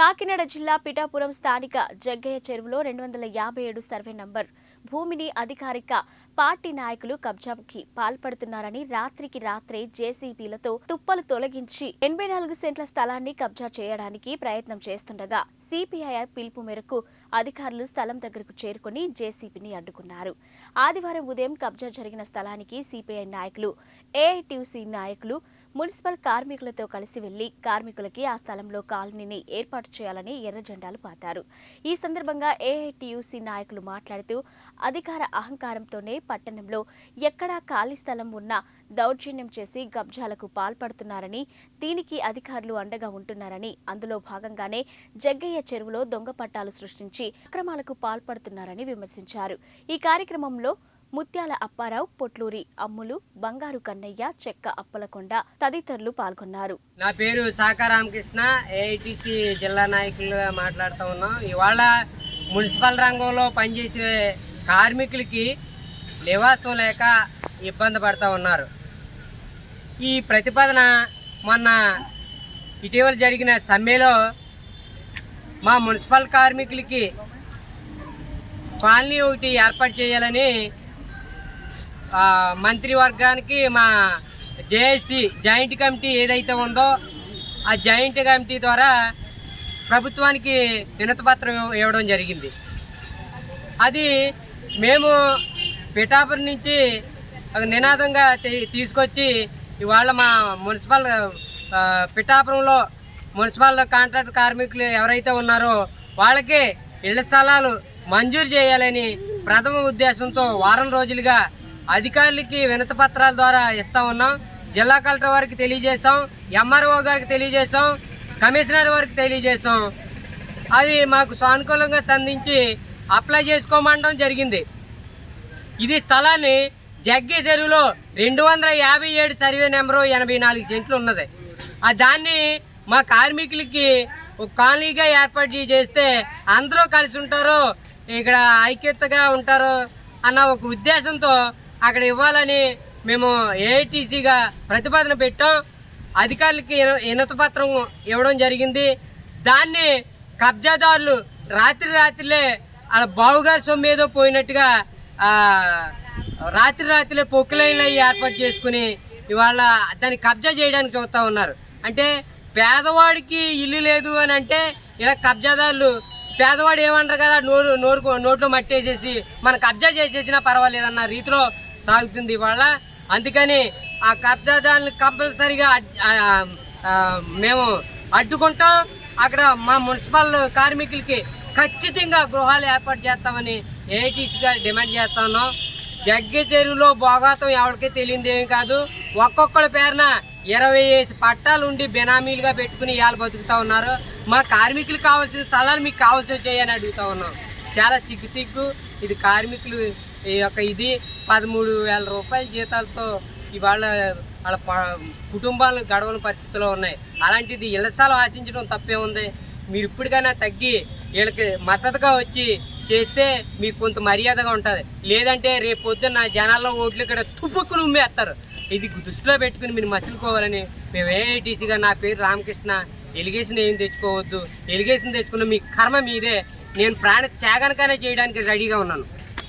కాకినాడ జిల్లా పిఠాపురం స్థానిక జగ్గయ్య చెరువులో రెండు వందల యాభై ఏడు సర్వే నంబర్ భూమిని అధికారిక పార్టీ నాయకులు కబ్జాకి పాల్పడుతున్నారని రాత్రికి రాత్రే జేసీబీలతో తుప్పలు తొలగించి ఎనభై నాలుగు సెంట్ల స్థలాన్ని కబ్జా చేయడానికి ప్రయత్నం చేస్తుండగా సిపిఐ పిలుపు మేరకు అధికారులు స్థలం దగ్గరకు చేరుకుని జేసీబీని అడ్డుకున్నారు. ఆదివారం ఉదయం కబ్జా జరిగిన స్థలానికి సిపిఐ నాయకులు ఏఐటీసీ నాయకులు మున్సిపల్ కార్మికులతో కలిసి వెళ్ళి కార్మికులకి ఆ స్థలంలో కాలనీని ఏర్పాటు చేయాలని ఎర్ర జెండాలు పాతారు. ఈ సందర్భంగా ఏఐటియుసి నాయకులు మాట్లాడుతూ అధికార అహంకారంతోనే పట్టణంలో ఎక్కడా ఖాళీ స్థలం ఉన్నా దౌర్జన్యం చేసి కబ్జాలకు పాల్పడుతున్నారని దీనికి అధికారులు అండగా ఉంటున్నారని అందులో భాగంగానే జగ్గయ్య చెరువులో దొంగ పట్టాలు సృష్టించి అక్రమాలకు పాల్పడుతున్నారని విమర్శించారు. ఈ కార్యక్రమంలో ముత్యాల అప్పారావు పొట్లూరి అమ్ములు బంగారు కన్నయ్య చెక్క అప్పలకొండ తదితరులు పాల్గొన్నారు. నా పేరు సాకారామకృష్ణ ఏఐటిసి జిల్లా నాయకులుగా మాట్లాడుతూ ఉన్నాం. ఇవాళ మున్సిపల్ రంగంలో పనిచేసే కార్మికులకి నివాసం లేక ఇబ్బంది పడుతూ ఉన్నారు. ఈ ప్రతిపాదన మొన్న ఇటీవల జరిగిన సమ్మెలో మా మున్సిపల్ కార్మికులకి కాలనీ ఒకటి ఏర్పాటు చేయాలని మంత్రివర్గానికి మా జేఏసీ జాయింట్ కమిటీ ఏదైతే ఉందో ఆ జాయింట్ కమిటీ ద్వారా ప్రభుత్వానికి వినతపత్రం ఇవ్వడం జరిగింది. అది మేము పిఠాపురం నుంచి నినాదంగా తీ- తీసుకొచ్చి ఇవాళ మా మున్సిపల్ పిఠాపురంలో మున్సిపల్ కాంట్రాక్ట్ కార్మికులు ఎవరైతే ఉన్నారో వాళ్ళకి ఇళ్ళ స్థలాలు మంజూరు చేయాలని ప్రథమ ఉద్దేశంతో వారం రోజులుగా అధికారులకి వినత పత్రాల ద్వారా ఇస్తా ఉన్నాం. జిల్లా కలెక్టర్ వారికి తెలియజేశాం. ఎంఆర్ఓ గారికి తెలియజేశాం. కమిషనర్ వారికి తెలియజేశాం. అది మాకు సానుకూలంగా సంధించి అప్లై చేసుకోమండం జరిగింది. ఇది స్థలాన్ని జగ్గి చెరువులో రెండు వందల యాభై ఏడు సర్వే నెంబరు ఎనభై నాలుగు సెంట్లు ఉన్నది. ఆ దాన్ని మా కార్మికులకి ఒక కాలనీగా ఏర్పాటు చేస్తే అందరూ కలిసి ఉంటారు ఇక్కడ ఐక్యతగా ఉంటారు అన్న ఒక ఉద్దేశంతో అక్కడ ఇవ్వాలని మేము ఏఐటీసీగా ప్రతిపాదన పెట్టాం. అధికారులకి వినతి పత్రం ఇవ్వడం జరిగింది. దాన్ని కబ్జాదారులు రాత్రి రాత్రిలే వాళ్ళ బావుగారి సొమ్ము ఏదో పోయినట్టుగా రాత్రి రాత్రిలే పొక్కులైన్లు అవి ఏర్పాటు చేసుకుని ఇవాళ దాన్ని కబ్జా చేయడానికి చూస్తూ ఉన్నారు. అంటే పేదవాడికి ఇల్లు లేదు అని అంటే ఇలా కబ్జాదారులు పేదవాడు ఏమంటారు కదా నోరు నోరు నోట్లో మట్టేసేసి మన కబ్జా చేసేసినా పర్వాలేదన్న రీతిలో సాగుతుంది ఇవాళ. అందుకని ఆ కబ్జాదారులు కంపల్సరిగా అడ్- మేము అడ్డుకుంటాం. అక్కడ మా మున్సిపల్ కార్మికులకి ఖచ్చితంగా గృహాలు ఏర్పాటు చేస్తామని ఏఐటీసీ గారు డిమాండ్ చేస్తా ఉన్నాం. జగ్గి చెరువులో భోగాతం ఎవరికీ తెలియదు ఏమి కాదు. ఒక్కొక్కరి పేరున ఇరవై వేసి పట్టాలు ఉండి బెనామీలుగా పెట్టుకుని ఇవాళ బతుకుతా ఉన్నారు. మా కార్మికులు కావాల్సిన స్థలాలు మీకు కావాల్సి వచ్చాయని అడుగుతా ఉన్నాం. చాలా సిగ్గు సిగ్గు. ఇది కార్మికులు ఈ యొక్క ఇది. పదమూడు వేల రూపాయల జీతాలతో ఇవాళ వాళ్ళ ప- కుటుంబాలు గడవని పరిస్థితిలో ఉన్నాయి. అలాంటిది ఇళ్ళ స్థలం ఆశించడం తప్పే ఉంది. మీరు ఇప్పటికైనా తగ్గి వీళ్ళకి మద్దతుగా వచ్చి చేస్తే మీకు కొంత మర్యాదగా ఉంటుంది. లేదంటే రేపు పొద్దున్న జనాల్లో ఓట్లు ఇక్కడ తుప్పుకుని ఉమ్మేస్తారు. ఇది దృష్టిలో పెట్టుకుని మీరు మసులుకోవాలని మేము ఏఐటీసీగా నా పేరు రామకృష్ణ. ఎలిగేషన్ ఏం తెచ్చుకోవద్దు. ఎలిగేషన్ తెచ్చుకున్న మీ కర్మ మీదే. నేను ప్రాణ త్యాగానికైనా చేయడానికి రెడీగా ఉన్నాను.